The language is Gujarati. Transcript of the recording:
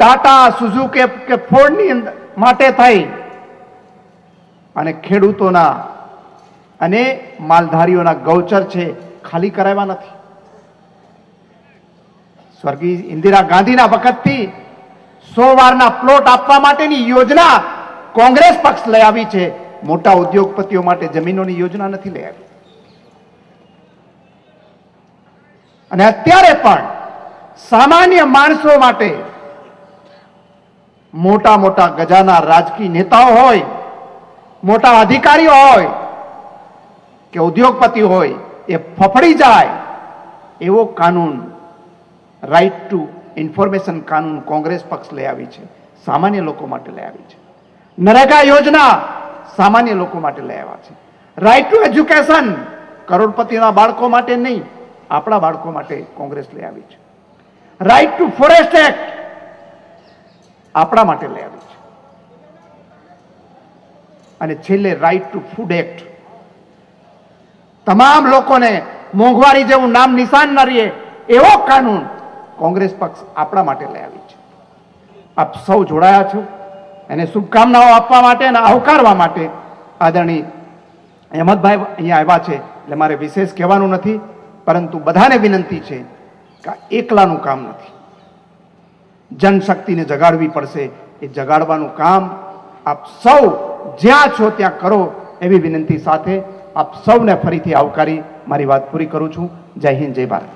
ટાટા સુઝુકે કે અંદર માટે થઈ. અને ખેડૂતોના અને માલધારીઓના ગૌચર છે, ખાલી કરાવ્યા નથી. સ્વર્ગીય ઇન્દિરા ગાંધીના વખતથી સો વારના પ્લોટ આપવા માટેની યોજના કોંગ્રેસ પક્ષ લઈ આવી છે. મોટા ઉદ્યોગપતિઓ માટે જમીનોની યોજના નથી લઈ આવી. અને અત્યારે પણ સામાન્ય માણસો માટે મોટા મોટા ગજાના રાજકીય નેતાઓ હોય, મોટા અધિકારીઓ હોય કે ઉદ્યોગપતિ હોય, એ ફફડી જાય એવો કાનૂન રાઈટ ટુ ઇન્ફોર્મેશન કાનૂન કોંગ્રેસ પક્ષ લઈ આવી છે, સામાન્ય લોકો માટે લઈ આવી છે. નરેગા યોજના સામાન્ય લોકો માટે લઈ આવ્યા છે. રાઈટ ટુ એજ્યુકેશન કરોડપતિના બાળકો માટે નહીં, આપણા બાળકો માટે કોંગ્રેસ લઈ આવી છે. રાઈટ ટુ ફોરેસ્ટ એક્ટ આપણા માટે લઈ આવી છે. અને છેલ્લે રાઈટ ટુ ફૂડ એક્ટ તમામ લોકોને મોંઘવારી જેવું નામ નિશાન ન રહીએ એવો કાનૂન કોંગ્રેસ પક્ષ આપણા માટે લઈ આવી છે. આપ સૌ જોડાયા છો. એને શુભકામનાઓ આપવા માટે અને આવકારવા માટે આદરણીય અહેમદભાઈ અહીંયા આવ્યા છે એટલે મારે વિશેષ કહેવાનું નથી, પરંતુ બધાને વિનંતી છે કે એકલાનું કામ નથી. જનશક્તિને જગાડવી પડશે. એ જગાડવાનું કામ આપ સૌ જ્યાં છો ત્યાં કરો એવી વિનંતી સાથે આપ સૌને ફરીથી આવકારી મારી વાત પૂરી કરું છું. જય હિન્દ, જય ભારત.